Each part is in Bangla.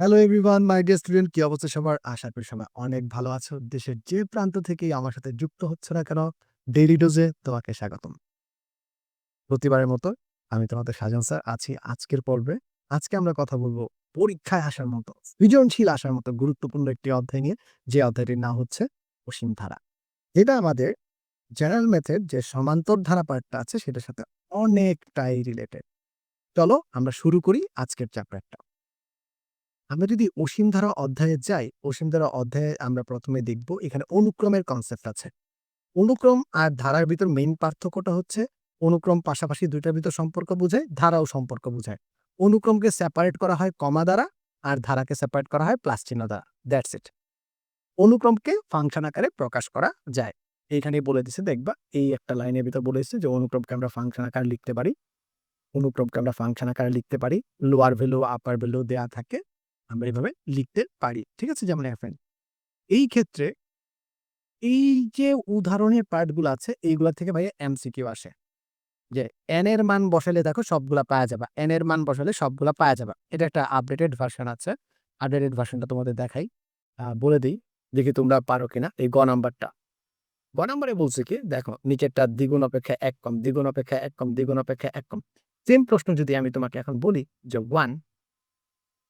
Hello everyone my dear student কি অবস্থা সবার? আশা করি সবাই অনেক ভালো আছো। দেশের যে প্রান্ত থেকেই আমার সাথে যুক্ত হচ্ছে না কেন ডেইলি ডোজে তোমাকে স্বাগতম। প্রতিবারের মতো আমি তোমাদের সাজান স্যার আছি আজকের পর্বে। আজকে আমরা কথা বলব পরীক্ষায় আসার মতো, সৃজনশীল আসার মতো গুরুত্বপূর্ণ একটি অধ্যায় নিয়ে। যে অধ্যায়টির নাম হচ্ছে অসীম ধারা। এটা আমাদের জেনারেল মেথড যে সমান্তর ধারা পার্টটা আছে, সেটার সাথে অনেকটাই রিলেটেড চলো আমরা শুরু করি আজকের চ্যাপ্টারটা আমরা যদি অসীম ধারা অধ্যায়ে যাই, অসীম ধারা অধ্যায়ে আমরা প্রথমে দেখব এখানে অনুক্রমের কনসেপ্ট আছে। অনুক্রম আর ধারার ভিতর মেইন পার্থক্যটা হচ্ছে অনুক্রম পাশাপাশি দুইটার ভিতর সম্পর্ক বোঝায়, ধারাও সম্পর্ক বোঝায়। অনুক্রমকে সেপারেট করা হয় কমা দ্বারা আর ধারাকে সেপারেট করা হয় প্লাস চিহ্ন দ্বারা। দ্যাটস ইট অনুক্রমকে ফাংশন আকারে প্রকাশ করা যায়। এইখানে বলে দিছে, দেখবা, এই একটা লাইনের ভিতর বলে দিচ্ছে যে অনুক্রমকে আমরা ফাংশন আকারে লিখতে পারি। অনুক্রমকে আমরা ফাংশন আকারে লিখতে পারি। লোয়ার ভ্যালু আপার ভ্যালু দেয়া থাকে। আমরা এভাবে লিখতে পারি, ঠিক আছে? যেমন এফএন এই ক্ষেত্রে এই যে উদাহরণের পার্টগুলো আছে, এইগুলা থেকে ভাই এমসিকিউ আসে। যে এন এর মান বসালে দেখো সবগুলা পাওয়া যাবে। এন এর মান বসালে সবগুলা পাওয়া যাবে। এটা একটা আপডেটেড ভার্সন আছে। আপডেটেড ভার্সনটা তোমাদের দেখাই। বলে দিই। দেখি তোমরা পারো কিনা। এই গ নাম্বারটা। গ নাম্বারে বলছে কি, দেখো, নিচেরটা দ্বিগুণ অপেক্ষা এক কম, দ্বিগুণ অপেক্ষা এক কম, দ্বিগুণ অপেক্ষা এক কম। সেম প্রশ্ন যদি আমি তোমাকে এখন বলি যে ওয়ান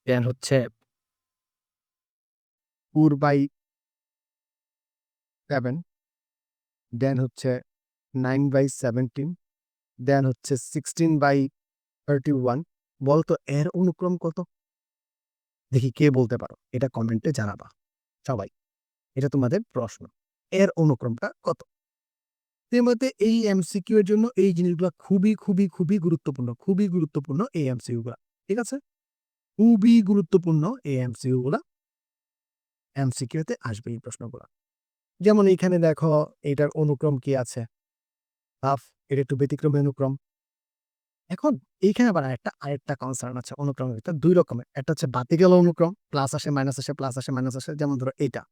দেন হচ্ছে ফোর বাই সেভেন দেন হচ্ছে নাইন বাই সেভেন্টিন দেন হচ্ছে সিক্সটিন বাই থার্টি ওয়ান বলতো এর অনুক্রম কত? দেখি কে বলতে পারো, এটা কমেন্টে জানাবা সবাই, এটা তোমাদের প্রশ্ন, এর অনুক্রমটা কত? এর মধ্যে এই এমসিকিউ এর জন্য এই জিনিসগুলো খুবই খুবই খুবই গুরুত্বপূর্ণ খুবই গুরুত্বপূর্ণ এই এমসিকিউ গুলা, ঠিক আছে? খুবই গুরুত্বপূর্ণ এই এমসিকিউ গুলা। এমসিকিউতে আসবে এই প্রশ্নগুলো। যেমন এইখানে দেখো এটার অনুক্রম কি আছে? হাফ এটা একটু ব্যতিক্রমী অনুক্রম। এখন এইখানে আবার একটা আরেকটা কনসার্ন আছে অনুক্রমের ভিতর। দুই রকমের। একটা হচ্ছে বাতিগেল অনুক্রম প্লাস আসে মাইনাস আসে প্লাস আসে মাইনাস আসে। যেমন ধরো এটা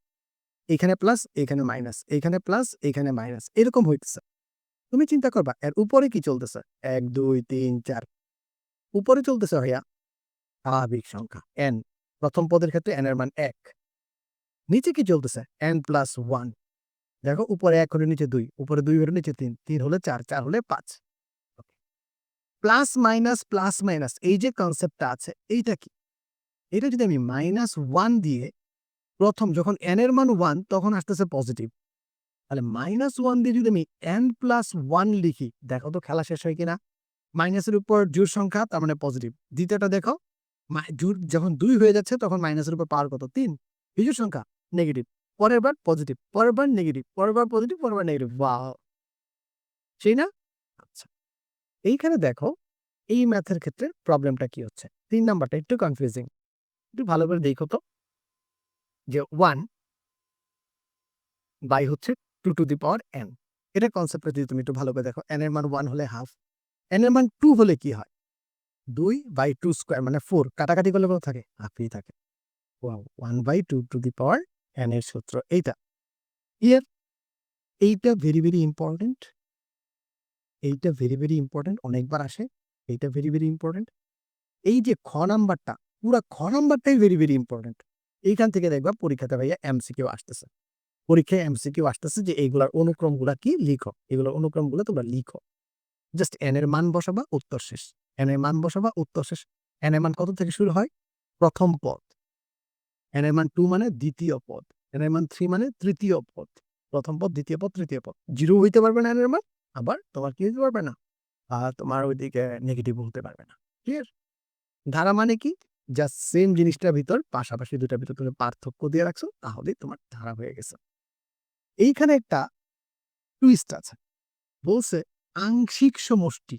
এখানে প্লাস এখানে মাইনাস এখানে প্লাস এখানে মাইনাস এরকম হইতেছে। তুমি চিন্তা করবা এর উপরে কি চলতেছে? এক দুই তিন চার। উপরে চলতেছে ভাইয়া স্বাভাবিক সংখ্যা এন প্রথম পদের ক্ষেত্রে এন এর মান এক। নিচে কি চলতেছে। এন প্লাস ওয়ান দেখো, উপরে এক হলে নিচে দুই, উপরে দুই হলে নিচে তিন তিন হলে চার চার হলে পাঁচ। প্লাস মাইনাস প্লাস মাইনাস এই যে কনসেপ্টটা আছে, এইটা কি? এটা যদি আমি মাইনাস ওয়ান দিয়ে, প্রথম যখন এন এর মান ওয়ান তখন আসতেছে পজিটিভ তাহলে মাইনাস ওয়ান দিয়ে যদি আমি এন প্লাস ওয়ান লিখি, দেখো তো খেলা শেষ হয় কিনা? মাইনাসের উপর জোর সংখ্যা, তার মানে পজিটিভ দ্বিতীয়টা দেখো জোর যখন দুই হয়ে যাচ্ছে, তখন মাইনাসের উপর পাওয়ার কত? তিন। বিজোড় সংখ্যা। নেগেটিভ পরের বার পজিটিভ পরের বার নেগেটিভ পরের বার পজিটিভ পরের বার নেগেটিভ বাহ সেই না? আচ্ছা এইখানে দেখো, এই ম্যাথের ক্ষেত্রে প্রবলেমটা কি হচ্ছে? তিন নাম্বারটা একটু কনফিউজিং একটু ভালো করে দেখো তো, যে ওয়ান বাই হচ্ছে two to the power n এটা কনসেপ্টটা যদি তুমি একটু ভালো করে দেখো এন এর মান ওয়ান হলে হাফ এন এর মান টু হলে কি হয়? দুই বাই টু স্কোয়ার মানে ফোর কাটাকাটি করলে কত থাকে? হাফই থাকে। One by two to the power এর সূত্র এইটা। ইয়ার এইটা ভেরি ভেরি ইম্পর্টেন্ট এইটা ভেরি ভেরি ইম্পর্টেন্ট অনেকবার আসে, এইটা ভেরি ভেরি ইম্পর্টেন্ট এই যে খ নাম্বারটা, পুরো খ নাম্বারটাই ভেরি ভেরি ইম্পর্টেন্ট এইখান থেকে দেখবা পরীক্ষাতে ভাইয়া এমসি এমসিকিউ আসতেছে। পরীক্ষায় এমসি এমসিকিউ আসতেছে যে এইগুলার অনুক্রমগুলা কি? লিখো। এগুলোর অনুক্রমগুলো তোমরা লিখো। জাস্ট এন এর মান বসাবা, উত্তর শেষ। এন এর মান বসাবা, উত্তর শেষ। এন এর মান কত থেকে শুরু হয়? প্রথম পদ। এন এর মান টু মানে দ্বিতীয় পদ এন এর মান থ্রি মানে তৃতীয় পদ, প্রথম পদ, দ্বিতীয় পদ, তৃতীয় পদ। জিরো হইতে পারবে না এন এর মান, আবার তোমার কি হইতে পারবে না? আর তোমার ওইদিকে নেগেটিভ হতে পারবে না। ক্লিয়ার ধারা মানে কি? জাস্ট সেম জিনিসটার ভিতর, পাশাপাশি দুটার ভিতর তুমি পার্থক্য দিয়ে রাখছো, তাহলেই তোমার ধারা হয়ে গেছে। এইখানে একটা টুইস্ট আছে। বলছে আংশিক সমষ্টি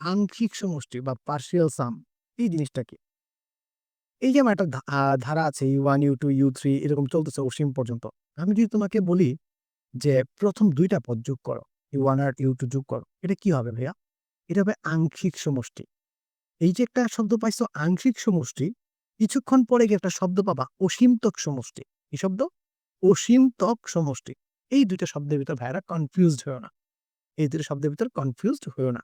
আংশিক সমষ্টি বা পার্শিয়াল সাম এই জিনিসটা কি? এই যে আমার একটা ধারা আছে U one U two U three এরকম চলতেছে অসীম পর্যন্ত। আমি যদি তোমাকে বলি যে প্রথম দুইটা পদ যোগ করো ইউ ওয়ান আর ইউ টু যোগ করো, এটা কি হবে ভাইয়া? এটা হবে আংশিক সমষ্টি। এই যে একটা শব্দ পাইছো, আংশিক সমষ্টি, কিছুক্ষণ পরে গিয়ে একটা শব্দ পাবা অসীমতক সমষ্টি। কি শব্দ? অসীমতক সমষ্টি। এই দুইটা শব্দের ভিতর ভাইয়ারা কনফিউজড হয়েও না। এই দুটো শব্দের ভিতর কনফিউজড হয়েও না।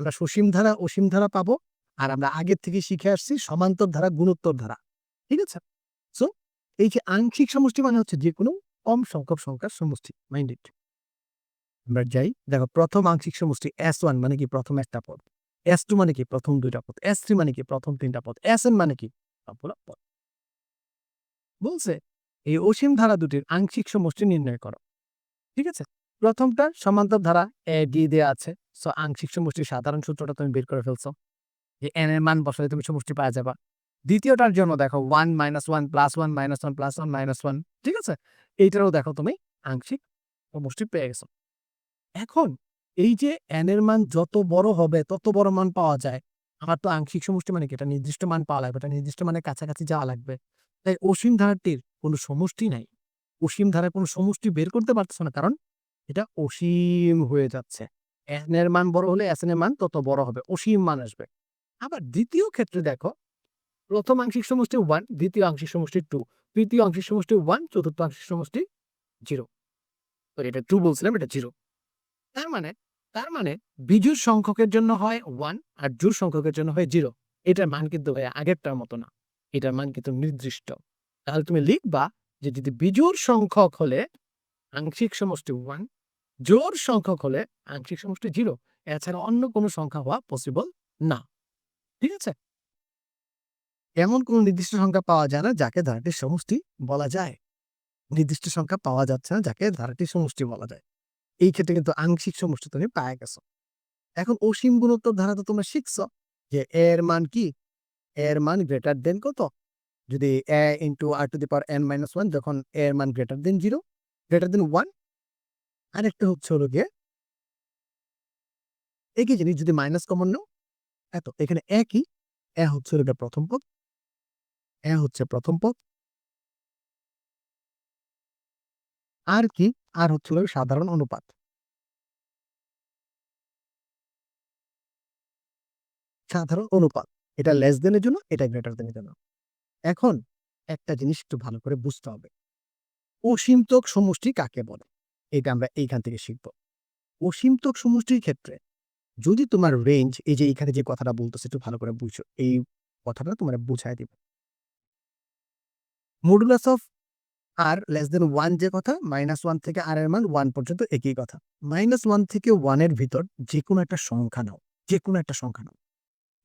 আমরা সসীম ধারা, অসীম ধারা পাবো আর আমরা আগের থেকে শিখে আসছি সমান্তর ধারা, গুণোত্তর ধারা। ঠিক আছে? সো এই যে আংশিক সমষ্টি মানে হচ্ছে যে কোনো কম সংখ্যক সংখ্যার সমষ্টি মাইন্ড ইট আমরা যাই, দেখো প্রথম আংশিক সমষ্টি এস ওয়ান মানে কি? প্রথম একটা পদ। এস টু মানে কি? প্রথম দুইটা পদ। এস থ্রি মানে কি? প্রথম তিনটা পদ। এস এন মানে কি? সবগুলো পদ। বলছে, এই অসীম ধারা দুটির আংশিক সমষ্টি নির্ণয় করো। ঠিক আছে? প্রথমটা সমান্তর ধারা এ ডি দেওয়া আছে। সো আংশিক সমষ্টির সাধারণ সূত্রটা তুমি বের করে ফেলছো। যে এন এর মান বসালে তুমি সমষ্টি পাওয়া যাবা। দ্বিতীয়টার জন্য দেখো one minus one plus one minus one plus one minus one ঠিক আছে? এইটারও দেখো তুমি আংশিক সমষ্টি পেয়ে গেছো। এখন এই যে এন এর মান যত বড় হবে, তত বড় মান পাওয়া যায়। আমার তো আংশিক সমষ্টি মানে কি? এটা নির্দিষ্ট মান পাওয়া লাগবে, এটা নির্দিষ্ট মানে কাছাকাছি যাওয়া লাগবে। তাই অসীম ধারাটির কোনো সমষ্টি নাই। অসীম ধারার কোনো সমষ্টি বের করতে পারতেছ না, কারণ এটা অসীম হয়ে যাচ্ছে। এন এর মান বড় হলে এস এন এর মান তত বড় হবে, অসীম মান আসবে। আবার দ্বিতীয় ক্ষেত্রে দেখো, প্রথম আংশিক সমষ্টি ওয়ান দ্বিতীয় আংশিক সমষ্টি টু তৃতীয় আংশিক সমষ্টি ওয়ান চতুর্থ আংশিক সমষ্টি জিরো এটা টু বলছিলাম, এটা জিরো তার মানে তার মানে বিজুর সংখ্যকের জন্য হয় ওয়ান আর জোর সংখ্যকের জন্য হয় জিরো এটার মান কিন্তু ভাই আগেরটার মতো না। এটার মান কিন্তু নির্দিষ্ট। তাহলে তুমি লিখবা যে যদি বিজোড় সংখ্যক হলে আংশিক সমষ্টি ওয়ান জোর সংখ্যক হলে আংশিক সমষ্টি জিরো এছাড়া অন্য কোনো সংখ্যা হওয়া পসিবল না। ঠিক আছে? এমন কোন নির্দিষ্ট সংখ্যা পাওয়া যায় না যাকে ধারাটির সমষ্টি বলা যায়। নির্দিষ্ট সংখ্যা পাওয়া যাচ্ছে না যাকে ধারাটির সমষ্টি বলা যায়। এই ক্ষেত্রে কিন্তু আংশিক সমষ্টি তুমি পায় গেছো। এখন অসীম গুণোত্তর ধারা তো তোমরা শিখছ যে এর মান কি? এর মান গ্রেটার দেন কত? যদি a into r to the power n minus one যখন এর মান greater than zero greater than one আরেকটা হচ্ছে হলো গিয়ে একই জিনিস যদি মাইনাস কমন নাও এত এখানে একই এ হচ্ছে গিয়ে প্রথম পদ। এ হচ্ছে প্রথম পদ। আর কি? আর হচ্ছে সাধারণ অনুপাত। সাধারণ অনুপাত। এটা লেস দেনের জন্য এটা গ্রেটার দেনের জন্য। এখন একটা জিনিস একটু ভালো করে বুঝতে হবে। অসীমতক সমষ্টি কাকে বলে? এটা আমরা এইখান থেকে শিখব। অসীমতক সমষ্টির ক্ষেত্রে যদি তোমার রেঞ্জ এই যে এখানে যে কথাটা বলতেছে একটু ভালো করে বুঝো, এই কথাটা তোমার বুঝাই দিব। Modulus of r less than one যে কথা মাইনাস ওয়ান থেকে আর এর মান ওয়ান পর্যন্ত একই কথা। মাইনাস ওয়ান থেকে ওয়ানের ভিতর যে কোনো একটা সংখ্যা নাও যে কোনো একটা সংখ্যা নাও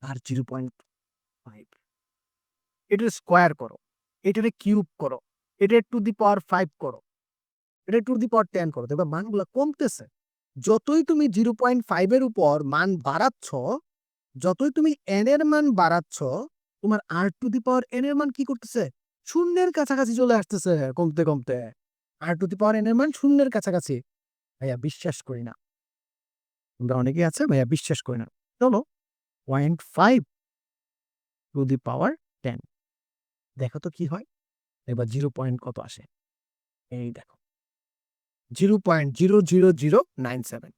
আর জিরো পয়েন্ট ফাইভ এটার স্কোয়ার করো, এটারে কিউব করো এটা টু দি পাওয়ার ফাইভ করো এটা টু দি পাওয়ার টেন করো। দেখবে মানগুলো কমতেছে। যতই তুমি জিরো পয়েন্ট ফাইভের উপর মান বাড়াচ্ছ, যতই তুমি এন এর মান বাড়াচ্ছ, তোমার আর টু দি পাওয়ার এন এর মান কি করতেছে? শূন্যের কাছাকাছি চলে আসতেছে কমতে কমতে। আর টু দি পাওয়ার এন এর মান শূন্যের কাছাকাছি। ভাইয়া বিশ্বাস করি না। তোমরা অনেকেই আছে, ভাইয়া বিশ্বাস করি না। চলো point five to the power ten দেখো তো কি হয়? এবার জিরো পয়েন্ট কত আসে? এই দেখো। Zero point zero zero zero nine seven.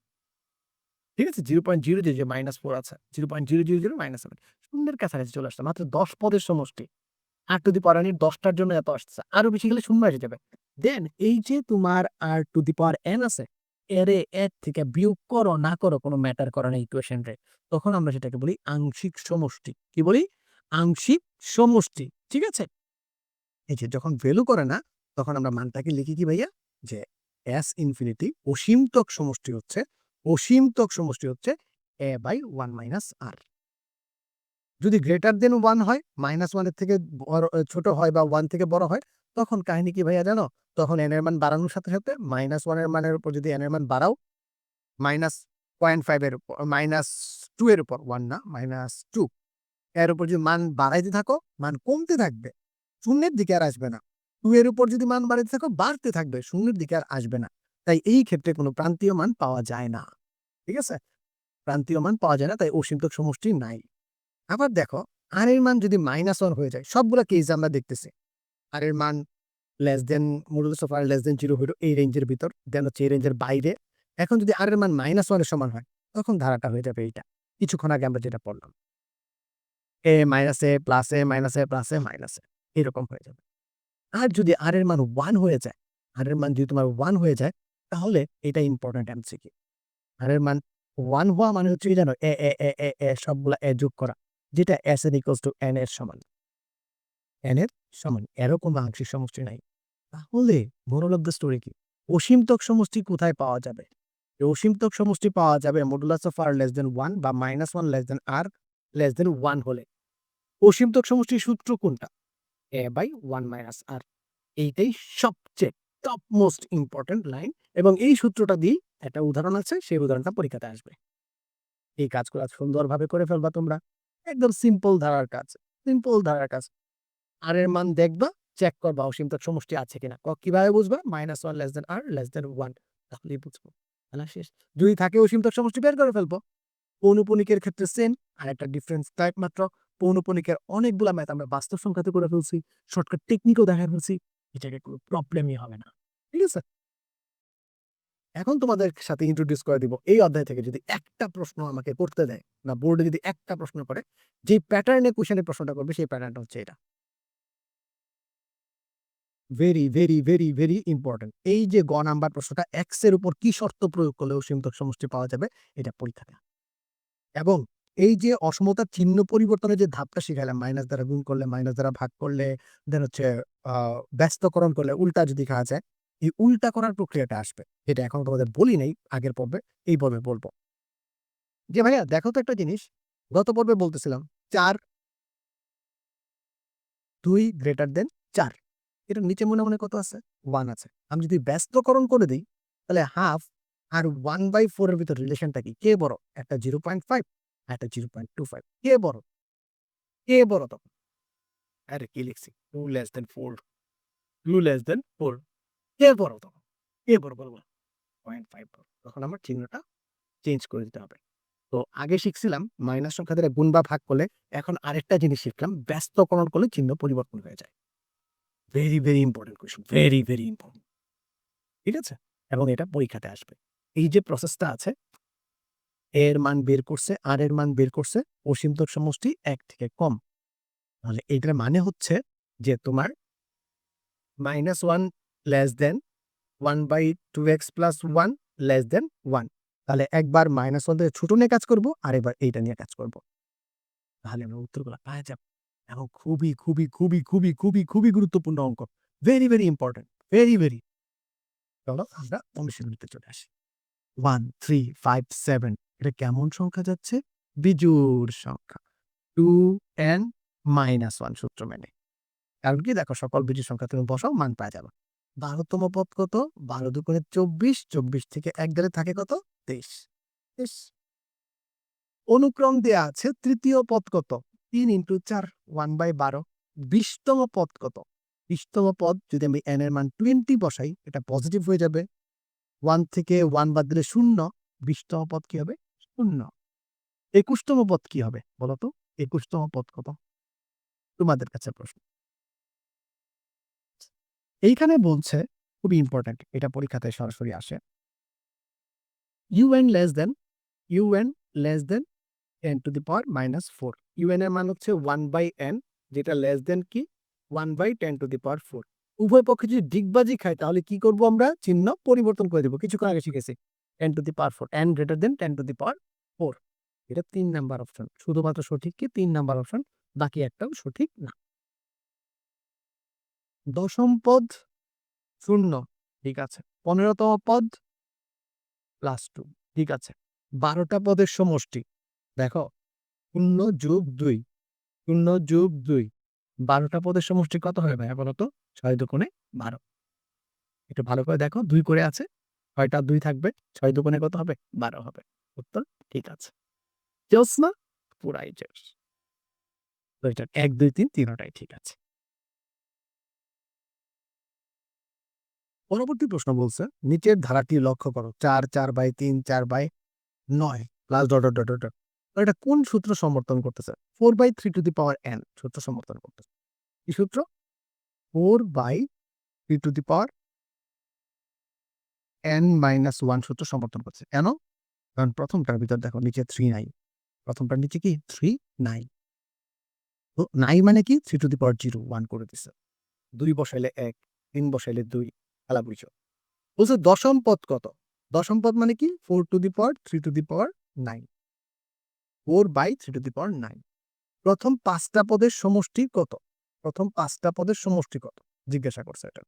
ঠিক আছে? Zero point zero zero minus four আছে, zero point zero zero zero minus seven শূন্যের কাছাকাছি চলে আসছে মাত্র দশ পদের সমষ্টি। আর টু দি পাওয়ার এন দশটার জন্য এত আসছে, আরও বেশি গেলে শূন্য এসে যাবে। দেন এই যে তোমার আর টু দি পাওয়ার এন আছে, এরে এর থেকে বিয়োগ করো, না করো, কোনো ম্যাটার করে না ইকুয়েশন রে। তখন আমরা সেটাকে বলি আংশিক সমষ্টি। কি বলি? আংশিক সমষ্টি। ঠিক আছে? এই যে যখন ভ্যালু করে না, তখন আমরা মানটাকে লিখি কি ভাইয়া? যে এস ইনফিনিটি অসীমতক সমষ্টি হচ্ছে অসীমতক সমষ্টি হচ্ছে a by one minus r যদি গ্রেটার দেন ওয়ান হয় মাইনাস ওয়ানের থেকে ছোট হয় বা ওয়ান থেকে বড় হয়, তখন কাহিনী কি ভাইয়া জানো? তখন এন এর মান বাড়ানোর সাথে সাথে মাইনাস ওয়ানের মানের উপর যদি এন এর মান বাড়াও মাইনাস পয়েন্ট ফাইভের উপর মাইনাস টু এর উপর ওয়ান না মাইনাস টু এর উপর যদি মান বাড়াইতে থাকো, মান কমতে থাকবে, শূন্যের দিকে আর আসবে না। টু এর উপর যদি মান বাড়াইতে থাকো, বাড়তে থাকবে, শূন্যের দিকে আর আসবে না। তাই এই ক্ষেত্রে কোনো প্রান্তীয় মান পাওয়া যায় না। ঠিক আছে? প্রান্তীয় মান পাওয়া যায় না, তাই অসীমতক সমষ্টি নাই। আবার দেখো আর এর মান যদি মাইনাস ওয়ান হয়ে যায়, সবগুলো কেস আমরা দেখতেছি। আর এর মান less than modulus of r less than zero হইল এই রেঞ্জের ভিতর দেন হচ্ছে এই রেঞ্জের বাইরে। এখন যদি আর এর মান মাইনাস ওয়ানের সমান হয়, তখন ধারাটা হয়ে যাবে এইটা। কিছুক্ষণ আগে আমরা যেটা পড়লাম। এ মাইনাসে প্লাসে মাইনাসে প্লাসে মাইনাসে এরকম হয়ে যাবে। আর যদি আর এর মান ওয়ান হয়ে যায় আর এর মান যদি তোমার ওয়ান হয়ে যায়, তাহলে এটা ইম্পর্টেন্ট এমসিকি আর এর মান ওয়ান হওয়া মানে হচ্ছে জানো? এ এ এ এ এ সবগুলা এ যোগ করা, যেটা S n equals to n এর সমান। এন এর সমান, এরও কোনো আংশিক সমষ্টি নাই। তাহলে মোরাল অফ দ্য স্টোরি কি? অসীমতক সমষ্টি কোথায় পাওয়া যাবে? অসীমতক সমষ্টি পাওয়া যাবে modulus of r less than one বা minus one less than r less than one হলে। অসীমতক সমষ্টির সূত্র কোনটা? A by one minus r. এইটাই সবচেয়ে টপ মোস্ট ইম্পর্টেন্ট লাইন এবং এই সূত্রটা দিয়ে একটা উদাহরণ আছে, সেই উদাহরণটা পরীক্ষাতে আসবে। এই কাজগুলো সুন্দরভাবে করে ফেলবা তোমরা। একদম সিম্পল ধারার কাজ সিম্পল ধারার কাজ। আর এর মান দেখবা চেক করবা অসীমতক সমষ্টি আছে কিনা। ক- কীভাবে বুঝবা? Minus one less than r less than one তাহলেই বুঝব। তাহলে শেষ। যদি থাকে অসীমতক সমষ্টি বের করে ফেলব। পৌনপুনিকের ক্ষেত্রে সেম আর একটা ডিফারেন্স টাইপ মাত্র। পৌনপুনিকের অনেকগুলা ম্যাথ আমরা বাস্তব সংখ্যাতে করে ফেলছি, শর্টকাট টেকনিকও দেখা ফেলছি, এটাকে কোনো প্রবলেমই হবে না, ঠিক আছে? এখন তোমাদের সাথে ইন্ট্রোডিউস করে দিব, এই অধ্যায় থেকে যদি একটা প্রশ্ন আমাকে করতে দেয় না বোর্ডে যদি একটা প্রশ্ন করে যে প্যাটার্নে কোশ্চেনের প্রশ্নটা করবে, সেই প্যাটার্নটা হচ্ছে এটা। Very very very very important এই যে গ নাম্বার প্রশ্নটা এক্সের উপর কি শর্ত প্রয়োগ করলে অসীমতক সমষ্টি পাওয়া যাবে, এটা পরীক্ষাতে এবং এই যে অসমতার চিহ্ন পরিবর্তনের যে ধাপটা শিখালাম মাইনাস দ্বারা গুণ করলে মাইনাস দ্বারা ভাগ করলে দেন হচ্ছে ব্যস্তকরণ করলে উল্টা যদি খাওয়া যায়, এই উল্টা করার প্রক্রিয়াটা আসবে। এটা এখন তোমাদের বলি নেই, আগের পর্বে, এই পর্বে বলব। যে ভাইয়া, দেখো তো একটা জিনিস, গত পর্বে বলতেছিলাম, চার দুই গ্রেটার দেন চার। এটা নিচে মনে মনে কত আছে? ওয়ান আছে। আমি যদি ব্যস্তকরণ করে দিই, তাহলে হাফ আর ওয়ান বাই ফোর এর ভিতর রিলেশনটা কি? কে বড়, একটা জিরো পয়েন্ট ফাইভ একটা জিরো পয়েন্ট টু ফাইভ কে বড়? কে বড় তখন? আরে কি লিখছি? Two less than four two less than four কে বড় তখন? কে বড়? বলব পয়েন্ট ফাইভ বড়। তখন আমার চিহ্নটা চেঞ্জ করে দিতে হবে। তো আগে শিখছিলাম মাইনাস সংখ্যা দ্বারা গুণ বা ভাগ করলে এখন আরেকটা জিনিস শিখলাম ব্যস্তকরণ করলে চিহ্ন পরিবর্তন হয়ে যায়। Very very important question very very important ঠিক আছে? এবং এটা পরীক্ষাতে আসবে। এই যে প্রসেসটা আছে এর মান বের করছে, আর এর মান বের করছে অসীমতক সমষ্টি এক থেকে কম। তাহলে এটার মানে হচ্ছে যে তোমার minus one less than one by two x plus one less than one তাহলে একবার মাইনাস ওয়ান থেকে ছোট নিয়ে কাজ করব, আর এবার এইটা নিয়ে কাজ করব। তাহলে আমরা উত্তরগুলো পাওয়া যাব। এবং খুবই খুবই খুবই খুবই খুবই খুবই গুরুত্বপূর্ণ অঙ্ক। Very very important very very চলো আমরা অনুশীলনীতে চলে আসি। ওয়ান থ্রি ফাইভ সেভেন এটা কেমন সংখ্যা যাচ্ছে? বিজুর সংখ্যা। টু এন মাইনাস ওয়ান সূত্র মেনে। কারণ কি? দেখো, সকল বিজুর সংখ্যা তুমি বসাও, মান পাওয়া যাবে। বারোতম পদ কত? বারো দুগুণে চব্বিশ চব্বিশ থেকে এক গেলে থাকে কত? তেইশ। তেইশ। অনুক্রম দেয়া আছে, তৃতীয় পদ কত? তিন ইন্টু চার, ওয়ান বাই বারো। বিশতম পদ কত? বিশতম পদ, যদি আমি এন এর মান টোয়েন্টি বসাই, এটা পজিটিভ হয়ে যাবে। ওয়ান থেকে ওয়ান বাদ দিলে শূন্য। বিশতম পদ কি হবে? শূন্য একুশতম পদ কি হবে বলো তো? একুশতম পদ কত? তোমাদের কাছে প্রশ্ন। এইখানে বলছে, খুবই ইম্পর্ট্যান্ট এটা পরীক্ষাতে সরাসরি আসে। U n less than u n less than n to the power minus four u n এর মান হচ্ছে ওয়ান বাই এন যেটা লেস দেন কি? One by ten to the power four উভয় পক্ষে যদি ডিগবাজি খায় তাহলে কি করব আমরা? চিহ্ন পরিবর্তন করে দেবো। কিছুক্ষণ আগে শিখেছি। Ten to the power four n greater than ten to the power four এটা তিন নাম্বার অপশন শুধুমাত্র সঠিক কি? তিন নাম্বার অপশন বাকি একটাও সঠিক না। দশম পদ শূন্য, ঠিক আছে। পনেরোতম পদ প্লাস টু ঠিক আছে। বারোটা পদের সমষ্টি, দেখো, শূন্য যোগ দুই, শূন্য যোগ দুই, বারোটা পদের সমষ্টি কত হবে ভাইয়া বলো তো ছয় দুকোণে বারো। একটু ভালো করে দেখো, দুই করে আছে, ছয়টা দুই থাকবে, ছয় দুকোণে কত হবে? বারো হবে। উত্তর ঠিক আছে। জোস না পুরাই জোস তো এটা এক, দুই, তিন, তিনটাই ঠিক আছে। পরবর্তী প্রশ্ন বলছে, নিচের ধারাটি লক্ষ্য করো, চার চার বাই তিন, চার বাই নয় plus dot dot dot dot এটা কোন সূত্র সমর্থন করতেছে? Four by three to the power n সূত্র সমর্থন করতেছে। কি সূত্র? Four by three to the power n minus one সূত্র সমর্থন করছে। কেন? কারণ প্রথমটার ভিতর দেখো নিচে থ্রি নাই প্রথমটার নিচে কি? থ্রি নাই তো নাই মানে কি? Three to the power zero one করে দিছে। দুই বসাইলে এক, তিন বসাইলে দুই, খেলা বুঝো বলছে দশম পদ কত? দশম পদ মানে কি? Four to the power three to the power nine four by three to the power nine প্রথম পাঁচটা পদের সমষ্টি কত? প্রথম পাঁচটা পদের সমষ্টি কত? জিজ্ঞাসা করছে এটা।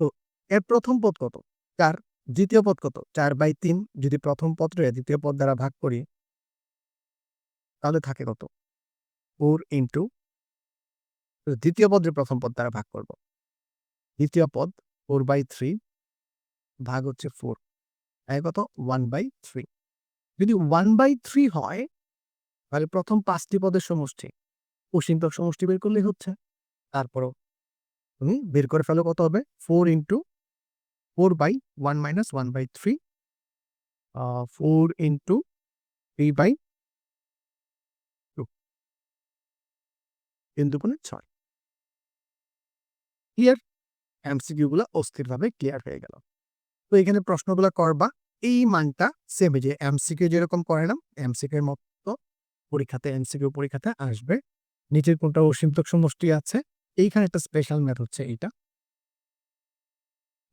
তো এর প্রথম পদ কত? চার। দ্বিতীয় পদ কত? চার বাই তিন যদি প্রথম পদরে দ্বিতীয় পদ দ্বারা ভাগ করি, তাহলে থাকে কত? ফোর ইন্টু দ্বিতীয় পদের প্রথম পদ দ্বারা ভাগ করব। দ্বিতীয় পদ ফোর বাই থ্রি ভাগ হচ্ছে ফোর। কত? One by three. যদি ওয়ান বাই থ্রি হয়, তাহলে প্রথম পাঁচটি পদের সমষ্টি অসীমতক সমষ্টি বের করলেই হচ্ছে। তারপরও তুমি বের করে ফেলো কত হবে? Four into four by one minus one by three four into three by two তিন দুগুণে ছয়। ক্লিয়ার এমসিকিউগুলো অস্থিরভাবে ক্লিয়ার হয়ে গেল। তো এখানে প্রশ্নগুলো করবা, এই মানটা সেম যে এমসিকিউ যেরকম করে না এমসিকিউ এর মতো পরীক্ষাতে এমসিকিউ পরীক্ষাতে আসবে। নিচের কোনটা অসীমতক সমষ্টি আছে, এইখানে একটা স্পেশাল ম্যাথ হচ্ছে এইটা।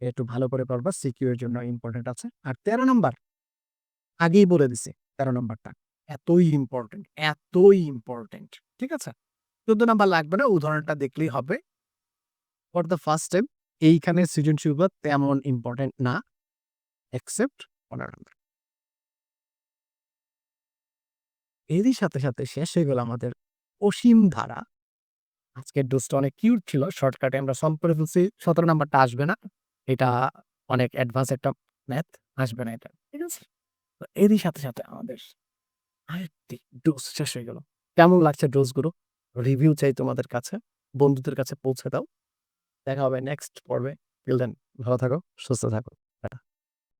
একটু ভালো করে পারবা সিকিউ এর জন্য ইম্পর্টেন্ট আছে। আর তেরো নম্বর আগেই বলে দিছি তেরো নম্বরটা এতই ইম্পর্টেন্ট এতই ইম্পর্টেন্ট ঠিক আছে? চোদ্দ নাম্বার লাগবে না, উদাহরণটা দেখলেই হবে। ফর দ্য ফার্স্ট টাইম এইখানে সৃজনশীলগুলো তেমন ইম্পর্টেন্ট না। এক্সেপ্ট পনেরো নম্বর এরই সাথে সাথে শেষ হয়ে গেল আমাদের অসীম ধারা। আজকের ডোজটা অনেক কিউট ছিল শর্টকাটে আমরা সলভ ফেলছি, সতেরো নাম্বারটা আসবে না। এটা অনেক অ্যাডভান্স একটা ম্যাথ আসবে না এটা, ঠিক আছে? তো এরই সাথে সাথে আমাদের আরেকটি ডোজ শেষ হয়ে গেল। কেমন লাগছে ডোজগুলো রিভিউ চাই তোমাদের কাছে, বন্ধুদের কাছে পৌঁছে দাও। দেখা হবে নেক্সট পর্বে। দেন ভালো থাকো, সুস্থ থাকো।